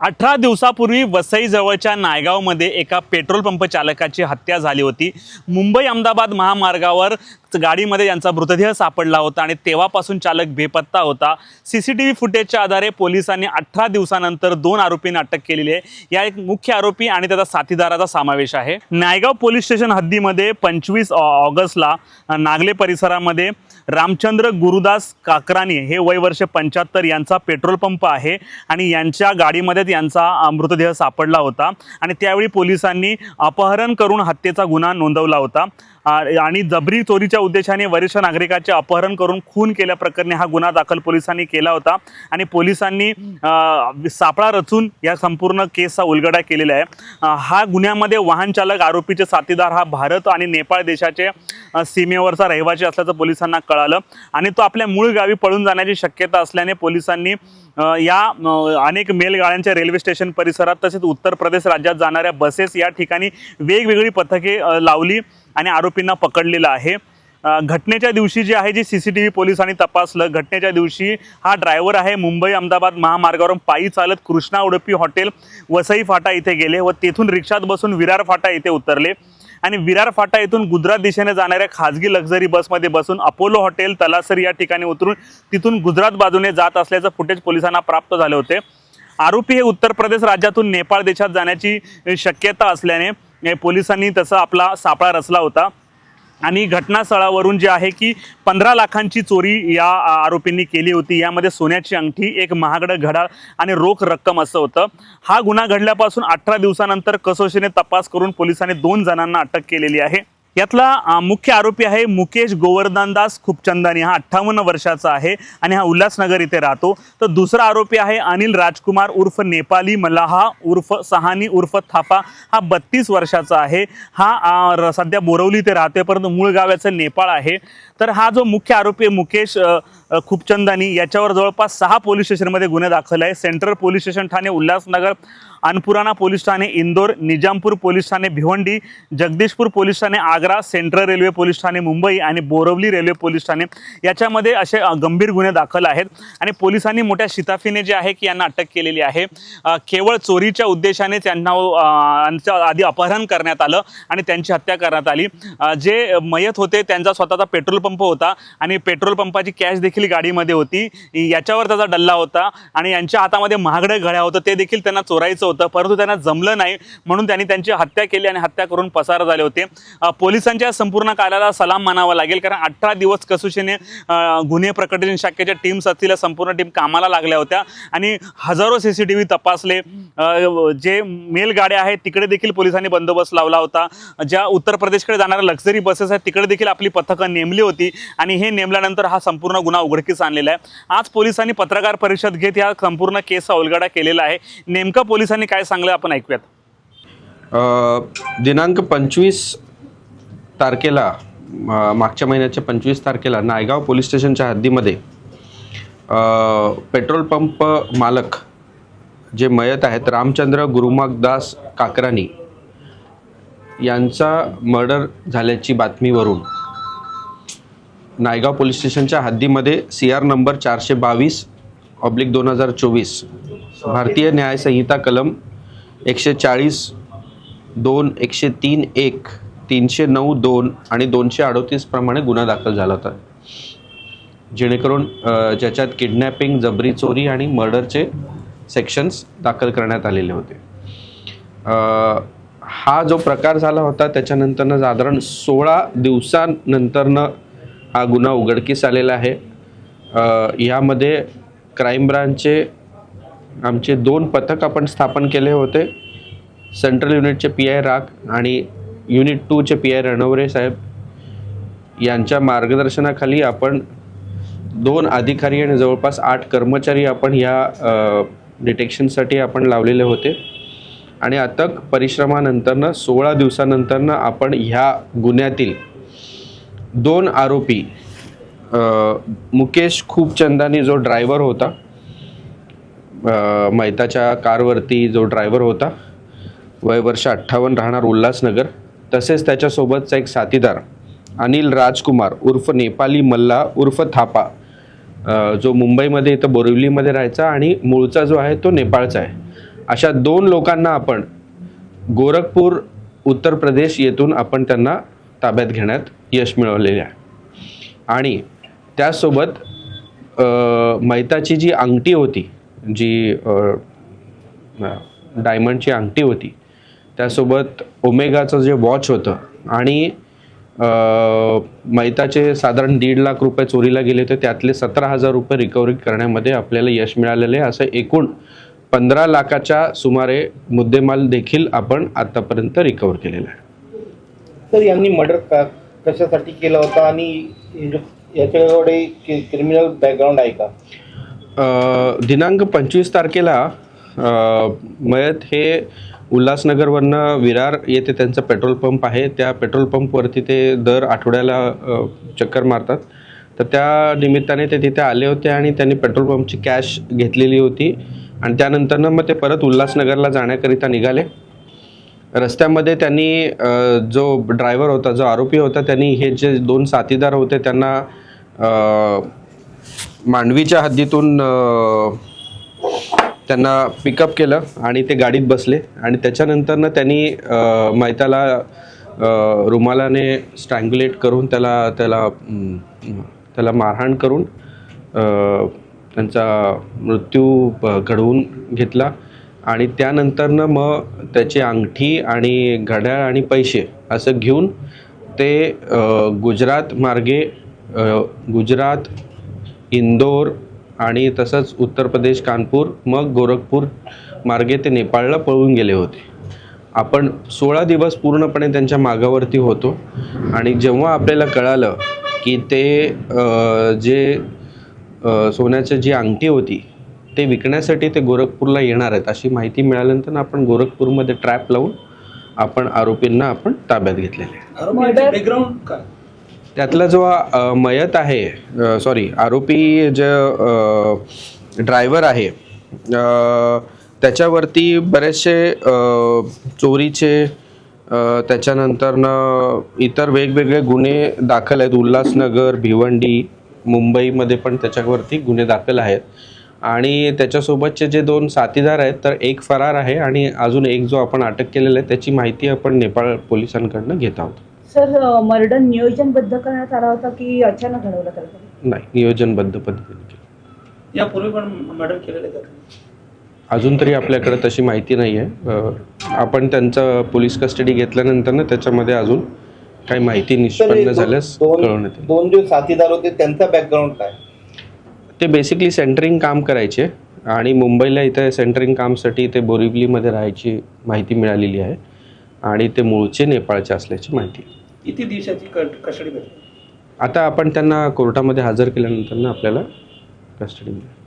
अठरा दिवसापूर्वी वसईजवळच्या नायगावमध्ये एका पेट्रोल पंप चालकाची हत्या झाली होती. मुंबई अहमदाबाद महामार्गावर गाडीमध्ये यांचा मृतदेह सापडला होता आणि तेव्हापासून चालक बेपत्ता होता. सी सी टी व्ही फुटेजच्या आधारे पोलिसांनी अठरा दिवसानंतर दोन आरोपींना अटक केलेली आहे. या एक मुख्य आरोपी आणि त्याचा साथीदाराचा समावेश आहे. नायगाव पोलीस स्टेशन हद्दीमध्ये पंचवीस ऑगस्टला नागले परिसरामध्ये रामचंद्र गुरुदास काकरानी हे वय वर्ष पंच्याहत्तर यांचा पेट्रोल पंप आहे आणि यांच्या गाडीमध्येच यांचा मृतदेह सापडला होता. आणि त्यावेळी पोलिसांनी अपहरण करून हत्येचा गुन्हा नोंदवला होता. आणि जबरी चोरीच्या उद्देशाने वरिष्ठ नागरिकाचे अपहरण करून खून केल्याप्रकरणी हा गुन्हा दाखल पोलिसांनी केला होता. आणि पोलिसांनी सापळा रचून या संपूर्ण केसचा उलगडा केलेला आहे. हा गुन्ह्यामध्ये वाहन चालक आरोपीचे साथीदार हा भारत आणि नेपाळ देशाचे सीमेवरचा रहिवासी असल्याचं पोलिसांना कळालं. आणि तो आपल्या मूळ गावी पळून जाण्याची शक्यता असल्याने पोलिसांनी या अनेक मेलगाड्यांच्या रेल्वे स्टेशन परिसरात तसेच उत्तर प्रदेश राज्यात जाणाऱ्या बसेस या ठिकाणी वेगवेगळी पथके लावली. आणि आरोपींना पकडलेलं आहे. घटनेच्या दिवशी जे आहे जे सी सी टी व्ही पोलिसांनी तपासलं घटनेच्या दिवशी हा ड्रायव्हर आहे मुंबई अहमदाबाद महामार्गावरून पायी चालत कृष्णा उडपी हॉटेल वसई फाटा इथे गेले व तेथून रिक्षात बसून विरार फाटा इथे उतरले. आणि विरार फाटा येथून गुजरात दिशेने जाणाऱ्या खाजगी लक्झरी बसमध्ये बसून अपोलो हॉटेल तलासरी या ठिकाणी उतरून तिथून गुजरात बाजूने जात असल्याचं फुटेज पोलिसांना प्राप्त झाले होते. आरोपी हे उत्तर प्रदेश राज्यातून नेपाळ देशात जाण्याची शक्यता असल्याने पोलिसांनी तसा आपला सापळा रचला होता. आणि घटनास्थळावरून जे आहे की पंधरा लाखांची चोरी या आरोपींनी केली होती. यामध्ये सोन्याची अंगठी एक महागडं घडाळ आणि रोख रक्कम असं होतं. हा गुन्हा घडल्यापासून अठरा दिवसानंतर कसोशीने तपास करून पोलिसांनी दोन जणांना अटक केलेली आहे. यातला मुख्य आरोपी आहे मुकेश गोवर्धनदास खूपचंदानी. हा अठ्ठावन्न वर्षाचा आहे आणि हा उल्हासनगर इथे राहतो. तर दुसरा आरोपी आहे अनिल राजकुमार उर्फ नेपाली मलाहा उर्फ सहानी उर्फ थापा. हा बत्तीस वर्षाचा आहे. हा सध्या बोरवली इथे राहतोय परंतु मूळ गावाचं नेपाळ आहे. तर हा जो मुख्य आरोपी आहे मुकेश खूपचंदानी याच्यावर जवळपास सहा पोलीस स्टेशनमध्ये गुन्हे दाखल आहे central police station Thane Ulhasnagar Annapurna police Thane Indore Nizampur police ठाणे भिवंडी जगदीशपूर पोलीस ठाणे आग्रा सेंट्रल रेल्वे पोलीस ठाणे मुंबई आणि बोरवली रेल्वे पोलीस ठाणे याच्यामध्ये असे गंभीर गुन्हे दाखल आहेत. आणि पोलिसांनी मोठ्या शिताफीने जे आहे की यांना अटक केलेली आहे. केवळ चोरीच्या उद्देशाने त्यांना अ, आधी अपहरण करण्यात आलं आणि त्यांची हत्या करण्यात आली. जे मयत होते त्यांचा स्वतःचा पेट्रोल पंप होता आणि पेट्रोल पंपाची कॅश देखील गाडीमध्ये होती. याच्यावर त्याचा डल्ला होता आणि यांच्या हातामध्ये महागडं घड्या होतं ते देखील त्यांना चोरायचं होतं. परंतु त्यांना जमलं नाही. म्हणून त्यांनी त्यांची हत्या केली आणि हत्या करून पसार झाले होते. पोलिसांच्या संपूर्ण कार्याला सलाम मानावा लागेल. कारण अठरा दिवस कसुशीने गुन्हे प्रकटन शाखेच्या टीम्स असतील संपूर्ण टीम कामाला लागल्या होत्या. आणि हजारो सी सी टी व्ही तपासले. जे मेल गाड्या आहेत तिकडे देखील पोलिसांनी बंदोबस्त लावला होता. ज्या उत्तर प्रदेशकडे जाणाऱ्या लक्झरी बसेस आहेत तिकडे देखील आपली पथकं नेमली होती. आणि हे नेमल्यानंतर हा संपूर्ण गुन्हा उघडकीस आणलेला आहे. आज पोलिसांनी पत्रकार परिषद घेत या संपूर्ण केसचा उलगडा केलेला आहे. नेमकं पोलिसांनी काय सांगलं आपण ऐकूयात. दिनांक पंचवीस तारखेला मागच्या महिन्याच्या पंचवीस तारखेला नायगाव पोलीस स्टेशनच्या हद्दीमध्ये पेट्रोल पंप मालक जे मयत आहेत रामचंद्र गुरुमागदास काकरानी यांचा मर्डर झाल्याची बातमीवरून नायगाव पोलीस स्टेशनच्या हद्दीमध्ये सी आर नंबर चारशे बावीस ऑब्लिक दोन हजार चोवीस भारतीय न्यायसंहिता कलम एकशे चाळीस दोन एकशे तीन एक तीनशे नऊ दोन आणि दोनशे अडोतीस प्रमाणे गुन्हा दाखल झाला होता. जेणेकरून ज्याच्यात किडनॅपिंग जबरी चोरी आणि मर्डरचे सेक्शन्स दाखल करण्यात आलेले होते. हा जो प्रकार झाला होता त्याच्यानंतरनं साधारण सोळा दिवसानंतरनं हा गुन्हा उघडकीस आलेला आहे. यामध्ये क्राईम ब्रांचचे आमचे दोन पथक आपण स्थापन केले होते. सेंट्रल युनिटचे पी आय राग आणि युनिट टूचे पी आय रणवरे साहेब. यांच्या मार्गदर्शनाखाली आपण दोन अधिकारी आणि जवळपास आठ कर्मचारी आपण या डिटेक्शनसाठी आपण लावलेले होते. आणि अथक परिश्रमानंतरनं सोळा दिवसानंतरनं आपण ह्या गुन्ह्यातील दोन आरोपी मुकेश खूपचंदानी जो ड्रायव्हर होता मैताच्या कारवरती जो ड्रायव्हर होता वय वर्ष अठ्ठावन्न राहणार उल्हासनगर तसेच त्याच्यासोबतचा एक साथीदार अनिल राजकुमार उर्फ नेपाली मल्ला उर्फ थापा जो मुंबईमध्ये इथं बोरिवलीमध्ये राहायचा आणि मूळचा जो आहे तो नेपाळचा आहे. अशा दोन लोकांना आपण गोरखपूर उत्तर प्रदेश येथून आपण त्यांना ताब्यात घेण्यात यश मिळवलेले आहे. आणि त्याचसोबत मैताची जी अंगठी होती जी डायमंडची अंगठी होती त्यासोबत ओमेगाचं जे वॉच होतं आणि मैताचे साधारण दीड लाख रुपये चोरीला गेले होते त्यातले सतरा हजार रुपये रिकव्हरी करण्यामध्ये आपल्याला यश मिळालेले असं एकूण पंधरा लाखाच्या सुमारे मुद्देमाल देखील आपण आतापर्यंत रिकवर केलेला आहे. तर यांनी मर्डर का कशासाठी केला होता? आणि याच्याकडे क्रिमिनल बॅकग्राऊंड आहे का? दिनांक पंचवीस तारखेला मयत हे उल्हासनगरवरनं विरार येथे त्यांचं पेट्रोल पंप आहे. त्या पेट्रोल पंपवरती ते दर आठवड्याला चक्कर मारतात. तर त्या निमित्ताने ते तिथे आले होते आणि त्यांनी पेट्रोल पंपची कॅश घेतलेली होती. आणि त्यानंतरनं मग ते परत उल्हासनगरला जाण्याकरिता निघाले. रस्त्यामध्ये त्यांनी जो ड्रायव्हर होता जो आरोपी होता त्यांनी हे जे दोन साथीदार होते त्यांना मांडवीच्या हद्दीतून त्यांना पिकअप केलं आणि ते गाडीत बसले. आणि त्याच्यानंतरनं त्यांनी मैताला रुमालाने स्ट्रँग्युलेट करून त्याला त्याला त्याला मारहाण करून त्यांचा मृत्यू घडवून घेतला. आणि त्यानंतरनं मग त्याची अंगठी आणि घड्याळ आणि पैसे असं घेऊन ते गुजरात मार्गे गुजरात इंदोर आणि तसंच उत्तर प्रदेश कानपूर मग गोरखपूर मार्गे ते नेपाळला पळून गेले होते. आपण सोळा दिवस पूर्णपणे त्यांच्या मागावरती होतो आणि जेव्हा आपल्याला कळालं की ते जे सोन्याची जी अंगठी होती ते विकण्यासाठी ते गोरखपूरला येणार आहेत अशी माहिती मिळाल्यानंतर आपण गोरखपूरमध्ये ट्रॅप लावून आपण आरोपींना आपण ताब्यात घेतलेले त्यातला जो मयत आहे सॉरी आरोपी जे ड्रायव्हर आहे त्याच्यावरती बरेचसे चोरीचे त्याच्यानंतरनं इतर वेगवेगळे गुन्हे दाखल आहेत. उल्हासनगर भिवंडी मुंबईमध्ये पण त्याच्यावरती गुन्हे दाखल आहेत. आणि त्याच्यासोबतचे जे दोन साथीदार आहेत तर एक फरार आहे आणि अजून एक जो आपण अटक केलेला आहे त्याची माहिती आपण नेपाळ पोलिसांकडनं घेत आहोत. सर मर्डर नियोजनबद्ध करण्यात आला होता की अचानक घडवलं त्याला नाही नियोजनबद्ध पद्धतीने केलं. यापूर्वी पण मर्डर केलेले का? अजून तरी आपल्याकडे तशी माहिती नाही आहे आपण त्यांचं पोलीस कस्टडी घेतल्यानंतर ना त्याच्यामध्ये अजून काही माहिती निष्पन्न झाल्यास दोन कळवण्यात दोन जे साथीदार होते त्यांचा बॅकग्राऊंड काय? ते बेसिकली सेंटरिंग काम करायचे आणि मुंबईला इथे सेंटरिंग कामसाठी ते बोरिवलीमध्ये राहायची माहिती मिळालेली आहे आणि ते मूळचे नेपाळचे असल्याची माहिती. किती दिवसाची कस्टडी आता आपण त्यांना कोर्टामध्ये हजर केल्यानंतर ना आपल्याला कस्टडी मिळेल